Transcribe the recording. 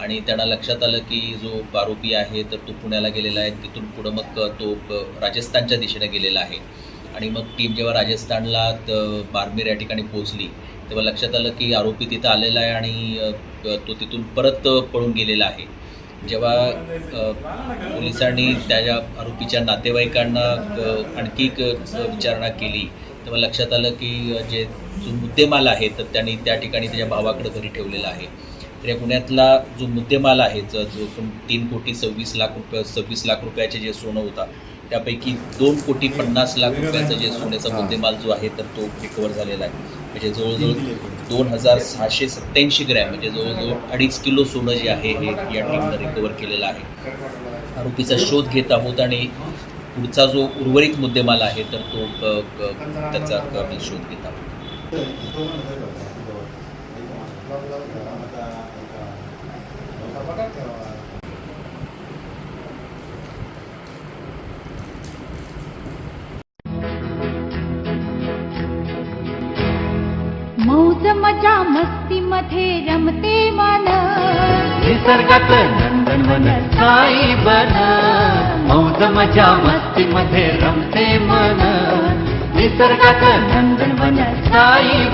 आणि त्यांना लक्षात आलं की जो आरोपी आहे तर तो पुण्याला गेलेला आहे. तिथून पुढं मग तो राजस्थानच्या दिशेने गेलेला आहे. आणि मग टीम जेव्हा राजस्थानला त- बारमेर या ठिकाणी पोहोचली तेव्हा लक्षात आलं की आरोपी तिथं आलेला आहे आणि तो तिथून परत पळून गेलेला आहे. जेव्हा पोलिसांनी त्याच्या आरोपीच्या नातेवाईकांना आणखी विचारणा केली तेव्हा लक्षात आलं की जे जो मुद्देमाल आहे तर त्यांनी त्या ठिकाणी त्याच्या भावाकडे घरी ठेवलेला आहे. तर या गुन्ह्यातला जो मुद्देमाल आहे जो जो तीन कोटी सव्वीस लाख रुपये सव्वीस लाख रुपयाचे जे सोनं होता त्यापैकी दोन कोटी पन्नास लाख रुपयाचा जे सोन्याचा मुद्देमाल जो आहे तर तो रिकवर झालेला आहे. म्हणजे जवळजवळ दोन हजार सहाशे सत्त्याऐंशी ग्रॅम म्हणजे जवळजवळ अडीच किलो सोनं जे आहे हे या टीमनं रिकवर केलेलं आहे. आरोपीचा शोध घेत आहोत आणि पुढचा जो उर्वरित मुद्देमाल आहे तर तो त्याचा शोध घेत आहोत. त्याचा क- आम्ही मौज मजा मस्ती मध्ये रमते मन. निसर्गात नंदनवन साई बन. मौज मजा मस्ती मध्ये रमते मन. निसर्गात नंदनवन साई